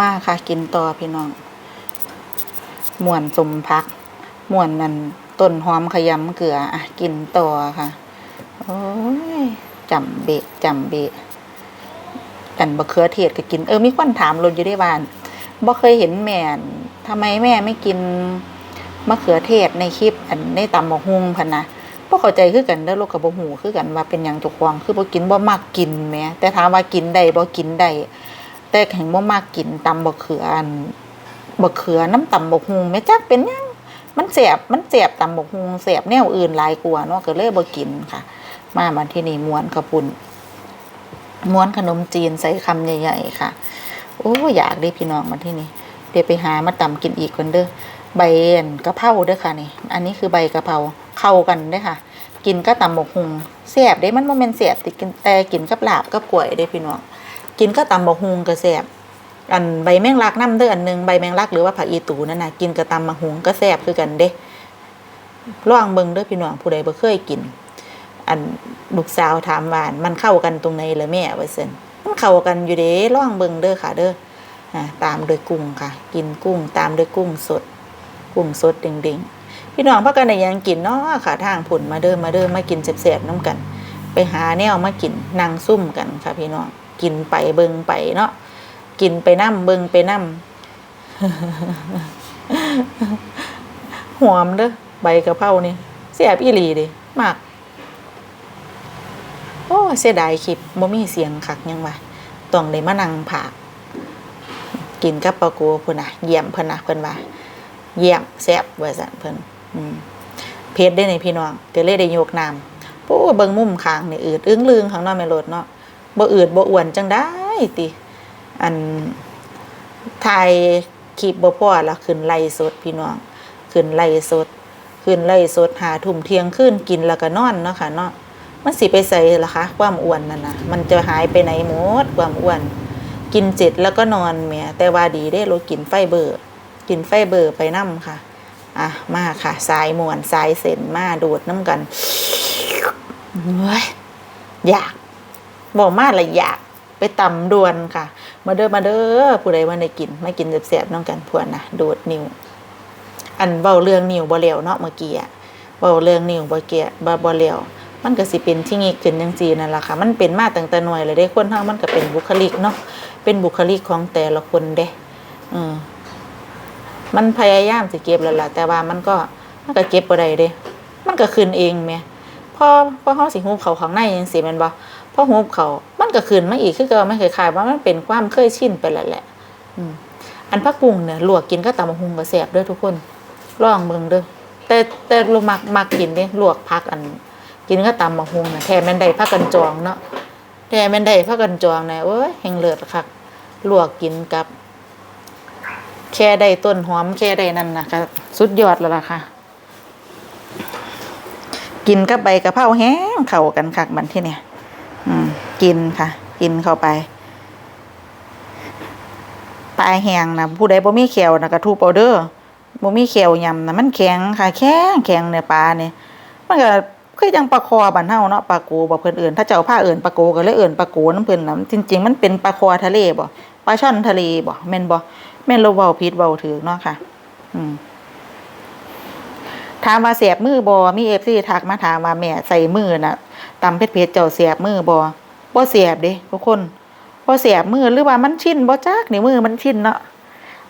มากค่ะ กินต่อพี่น้องม่วนสมพักม่วนนั่นต้นหอมขยำเกลืออะกินต่อค่ะ โอ้ยจำเบะจำเบะกันบะเขือเทศก็กินเออมีคนถามรถอยู่ได้บ้านบ่เคยเห็นแม่นทำไมแม่ไม่กินมะเขือเทศในคลิปอันในตำบักฮุงพันนะบ่เข้าใจคือกันเด้อลูกกับบ่ฮู้คือกันว่าเป็นหยังจุกวางคือบ่กินบ่มักกินแหมแต่ถามว่ากินได้บ่กินได้ แต่แข็งบ่มักกินตำบักเขืออันบักเขือน้ำตำบักฮุงแม่จักเป็นยังมันแสบมันแสบตำบกฮุงแสบแนวอื่นหลายกว่าเนาะก็เลยบ่กินค่ะ มามาที่นี่ม้วนกระปุ่นม้วนขนมจีนใส่คำใหญ่ๆค่ะ โอ้อยากได้พี่น้องมาที่นี่เดี๋ยวไปหามาตำกินอีกคนเด้อใบอันกะเพราเด้อค่ะนี่ อันนี้คือใบกระเพราเข้ากันเด้อค่ะ กินก็ตำบกหุงแซ่บเด้มันบ่แม่นแซ่บติกินแต่กินกับลาบกับกล้วยเด้พี่น้อง กินก็ตำบกหุงก็แซ่บอันใบแมงลักน้ำเด้ออันหนึ่งใบแมงลักหรือว่าผักอีตูนั่นน่ะกินกับตำมะหุงก็แซ่บคือกันเด้ลองเบิงเด้อพี่น้องผู้ใดบ่เคยกิน อันลูกสาวถามว่ามันเข้ากันตรงไหนเหรอแม่ว่าซั่นมันเข้ากันอยู่เด้ลองเบิงเด้อค่ะ เด้ออ่าตามโดยกุ้งค่ะ กินกุ้งตามโดยกุ้งสด กุ้งสดเด้งๆพี่น้องพักกันได้หยังกินเนาะค่ะทางผุนมาเด้อมาเด้อมากินแซ่บๆน้ำกัน ไปหาแนวมากินนั่งซุ่มกันค่ะพี่น้อง กินไปเบิงไปเนาะกินไปน้ำเบิงไปน้ำหอมเด้อใบกะเพรานี่แซ่บอีหลีด้มาก โอ้เสียดายคลิปบ่มีเสียงคักยังวะต้องได้มานั่งผากกินกับปลาโกพุ่นน่ะเยี่ยมเพิ่นน่ะเพิ่นว่าเยี่ยมแซ่บว่าซั่นเพิ่นอืมเพชรได้ในพี่น้องก็เลยได้ยกน้ำปู้เบิ่งมุมข้างนี่อืดอึ้งลึงข้างนอกแม่รถเนาะ บ่อืดบ่อ้วนจังได้ติอันถ่ายคลิปบ่พอล้วขึ้นไล่สดพี่น้องขึ้นไล่สดขึ้นไล่สดหาทุ่มเที่ยงคืนกินแล้วก็นอนเนาะค่ะเนาะมันสิไปใส่ล่ะคะ ความอ้วนนั่นนะมันจะหายไปไหนหมดความอ้วน กินเสร็จแล้วก็นอนแหม่แต่ว่าดีได้เรากินไฟเบอร์ กินไฟเบอร์ไปน้ำค่ะ อะมาค่ะ สายมวนสายเส้นมาดูดน้ำกันเฮ้ยอยาก บอกมาละอยากไปตำดวนค่ะ มาเด้อมาเด้อผู้ใดว่าได้กินไม่กินแสบๆน้องกันพวนนะดูดนิ้วอันเบาเรื่องนิ้วบ่เลียวเนาะเมื่อกี้อะเบาเรื่องนิ้วบ่เกียบ่บ่เลียวมันก็สิเป็นที่งี้ขึ้นจังซีนั่นแหละค่ะ มันเป็นมาตั้งแต่น้อยเลยเด้คนเฮามันก็เป็นบุคลิกเนาะเป็นบุคลิกของแต่ละคนเด้อืมมันพยายามสิเก็บแล้วล่ะแต่ว่ามันก็มันก็เก็บบ่ได้เด้ มันก็ขึ้นเองแม่พอพอเฮาสิฮูบเขาข้างในจังซี่แม่นบ่ พอฮูบเขามันก็ขึ้นมาอีกคือก็ไม่เคยคายว่ามันเป็นความเคยชินไปแล้วแหละ อืมอันผักบุ้งเนี่ยลวกกินก็ตำหุงก็แซ่บด้อทุกคนลองเบิ่งเด้อแต่แต่ลูมักมักกินเด้ลวกผักอัน กินก็ตำบักหุ่งนะแท้แม่นได้ผักกันจองเนาะแท้แม่นได้ผักกันจองนะโอ้ยแห่งเลิศคักลวกกินกับ แค่ได้ต้นหอมแค่ได้นั่นนะคะสุดยอดแล้วล่ะค่ะ กินกับใบกะเพราแห้งเข้ากันคักบันที่เนี่ย กินค่ะ กินเข้าไปปลายแห้งนะผู้ใดบ่มีแขวนะกระทุบเอเด้อบ่มีแขวยำนะมันแข็งค่ะแข็งแข็งเนี่ยปลาเนี่ยมันก็คือจังปลาคอบ้านเฮาเนาะปลาโกบ่เพิ่นเอิ้นถ้าเจ้าผ้าเอิ้นปลาโกก็เลยเอิ้นปลาโกน้ำเพิ่นนะจริง ๆ มันเป็นปลาคอทะเลบ่ปลาช่อนทะเลบ่แม่นบ่แม่นเราเว้าผิดเว้าถูกเนาะค่ะ อืมถามว่าแสบมือบ่มี FC ทักมาถามว่าแม่ใส่มือน่ะตำเผ็ดๆเจ้าแสบมือบ่ บ่แสบเด้ทุกคนบ่แสบมือหรือว่ามันชินบ่จักนี่มือมันชินเนาะ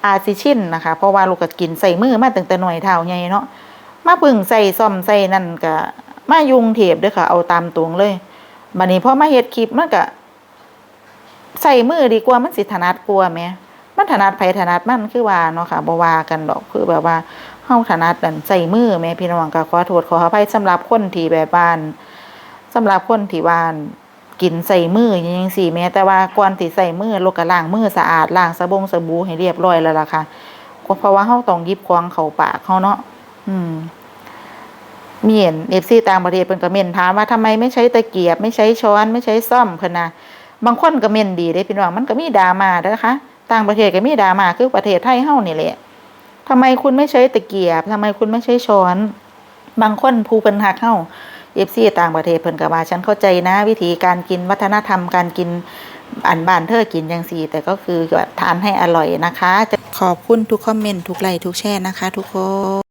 อาจสิชินนะคะ เพราะว่าลูกก็กินใส่มือมาตั้งแต่น้อยเท่าใหญ่เนาะมาพึ่งใส่ซ่อมใส่นั่นก็มายุงเทปเด้อค่ะ เอาตามตวงเลยบัดนี้พอมาเฮ็ดคลิปมันก็ใส่มือดีกว่ามันสิถนัดกว่าแหมมันถนัดไผถนัดมันคือว่าเนาะค่ะบ่ว่ากันดอกคือแบบว่าเฮาถนัดกันใส่มือแม่พี่น้องก็ขอโทษขออภัยสำหรับคนที่แบบบ้านสำหรับคนที่บ้าน กินใส่มืออยังซี่แม้แต่ว่าก่อนที่ใส่มือลูกก็ล้างมือสะอาดล้างสบงสบู่ให้เรียบร้อยแล้วล่ะค่ะก็เพราะว่าเฮาต้องยิบของเข้าปากเฮาเนาะอืมมีเห็น FC ต่างประเทศเพิ่นก็เม่นถามว่าทำไมไม่ใช้ตะเกียบ ไม่ใช้ช้อนไม่ใช้ซ่อมเพิ่นน่ะบางคนก็เม่นดีเด้พี่น้องมันก็มีดามาเด้อนะคะต่างประเทศก็มีดามาคือประเทศไทยเฮานี่แหละทำไมคุณไม่ใช้ตะเกียบทำไมคุณไม่ใช้ช้อน บางคนผู้เพิ่นหักเฮา เอฟซีต่างประเทศเพิ่นก็ว่าฉันเข้าใจนะวิธีการกินวัฒนธรรมการกินอันบ้านเธอกินยังสี่ แต่ก็คือทานให้อร่อยนะคะจะขอบคุณทุกคอมเมนต์ทุกไลค์ทุกแชร์นะคะ ทุกคน